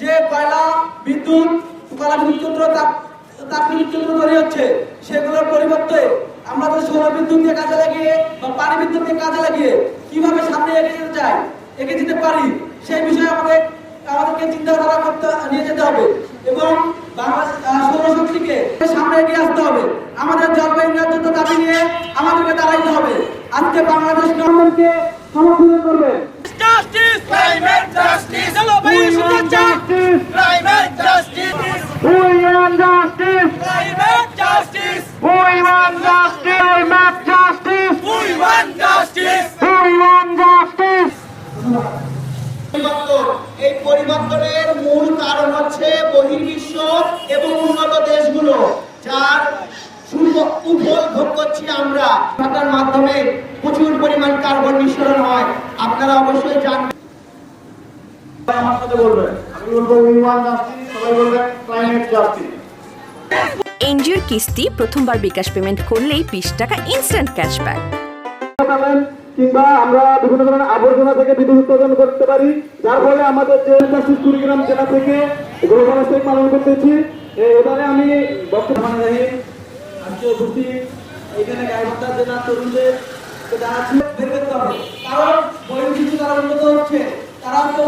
বিদ্যুৎ, কয়লা বিদ্যুৎ, তাপ বিদ্যুৎ তৈরি হচ্ছে, সেগুলোর পরিবর্তে আমরা তো সৌর বিদ্যুৎকে কাজে লাগিয়ে বা পানি বিদ্যুৎকে কাজে লাগিয়ে কীভাবে সামনে এগিয়ে যেতে চাই, এগিয়ে যেতে পারি, সেই বিষয়ে আমাদের, আমাদেরকে চিন্তাধারা করতে, নিয়ে যেতে হবে এবং সৌরশক্তিকে সামনে এগিয়ে আসতে হবে। আমাদের জলবায়ু ন্যায্যতা দাবি নিয়ে আমাদেরকে দাঁড়াইতে হবে। আজকে বাংলাদেশ গভর্নমেন্টকে সমর্থন করবে! Want justice! Climate justice! We want justice! Climate justice! We want justice! We want justice! এই পরিবর্তনের মূল কারণ হচ্ছে বহির্বিশ্ব এবং উন্নত দেশগুলো যার সুফ- সুফল ভোগ করছি আমরা তার মাধ্যমে প্রচুর পরিমাণ কার্বন নিঃসরণ হয় আপনারা অবশ্যই জানবেন আমার সাথে বলবেন আমি বলব we want justice, সবাই বলবেন climate justice. এনজিওর কিস্তি প্রথমবার বিকাশ পেমেন্ট করলেই বিশ টাকা ইনস্ট্যান্ট ক্যাশব্যাক কিংবা আমরা বিভিন্ন ধরনের আবর্জনা থেকে বিদ্যুৎ উৎপাদন করতে পারি যার ফলে আমাদের যে কুড়িগ্রাম জেলা থেকে গ্লোবাল পালন করতেছি। এবারে আমি বক্তব্য আজকে উপস্থিত এখানে গাইবান্ধা জেলা তরুণদের জানাচ্ছি বের করতে হবে। কারণ বহির্বিশ্ব তারা উন্নত হচ্ছে তারা তো